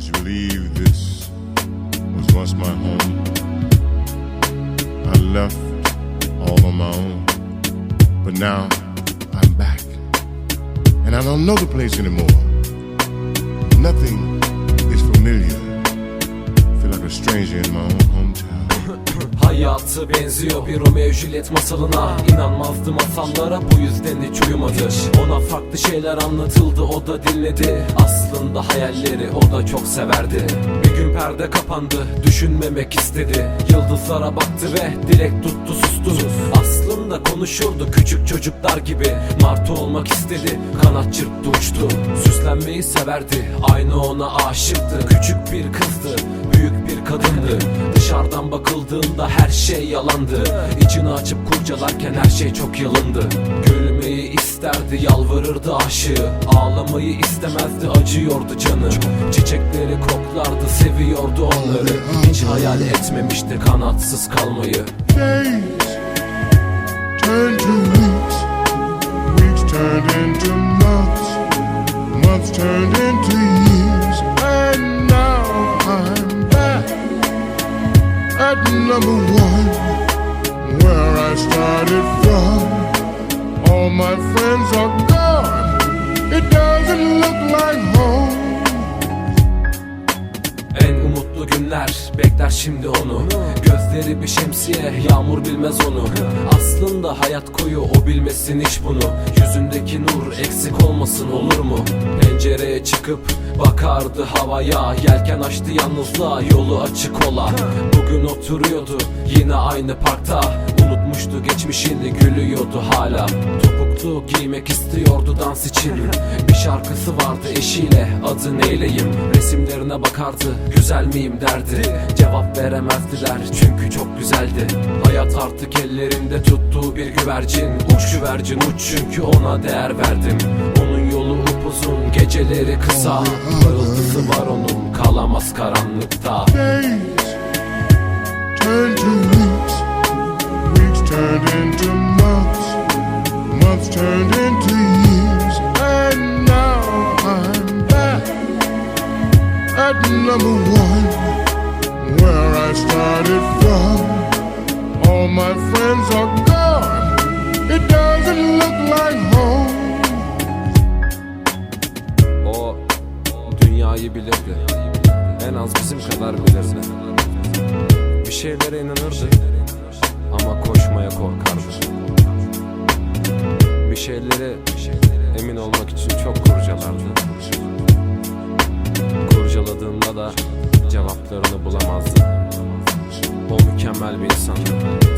Would you believe this was once my home? I left all on my own, but now I'm back, and I don't know the place anymore. Nothing is familiar. feel like a stranger in my own hometown. Hayatı benziyor bir Romeo Juliet masalına İnanmazdı masallara bu yüzden hiç uyumadı Ona farklı şeyler anlatıldı o da dinledi. Aslında hayalleri o da çok severdi. Bir gün perde kapandı düşünmemek istedi. Yıldızlara baktı ve dilek tuttu sustu. Aslında konuşurdu küçük çocuklar gibi. Martı olmak istedi kanat çırptı uçtu. Süslenmeyi severdi aynı ona aşıktı. Küçük bir kadındı Dışarıdan bakıldığında her şey yalandı İçini açıp kurcalarken her şey çok yalındı Gülmeyi isterdi yalvarırdı aşığı Ağlamayı istemezdi acıyordu canı Çiçekleri koklardı seviyordu onları Hiç hayal etmemişti kanatsız kalmayı Days turn to weeks, weeks turned into number one, where I started from. All my friends are gone, it doesn't look like home. En umutlu günler bekler şimdi onu Gözleri bir şemsiye yağmur bilmez onu Aslında hayat koyu o bilmesin hiç bunu Yüzündeki nur eksik olmasın olur mu? Pencereye çıkıp bakardı havaya. Yelken açtı yalnızlığa yolu açık ola. Bugün oturuyordu yine aynı parkta. Unutmuştu geçmişini gülüyordu hala Topuklu giymek istiyordu dans için. Bir şarkısı vardı eşiyle adı neyleyim Resimlerine bakardı. Güzel miyim derdi. Cevap veremezdiler çünkü çok güzeldi. Hayat artık ellerinde tuttuğu bir güvercin. Uç güvercin uç çünkü ona değer verdim. Onun yolu upuzun geceleri kısa. Parıltısı var onun kalamaz karanlıkta. Days turn to weeks, weeks turned into turned into years, and now I'm back at number one, where I started from. All my friends are gone, it doesn't look like home. O dünyayı bilirdi En az bizim kadar bilirdi Bir şeylere inanırdı Ama koşmaya korkardı bir şeylere emin olmak için çok kurcalardı. Kurcaladığımda da cevaplarını bulamazdım O mükemmel bir insandı.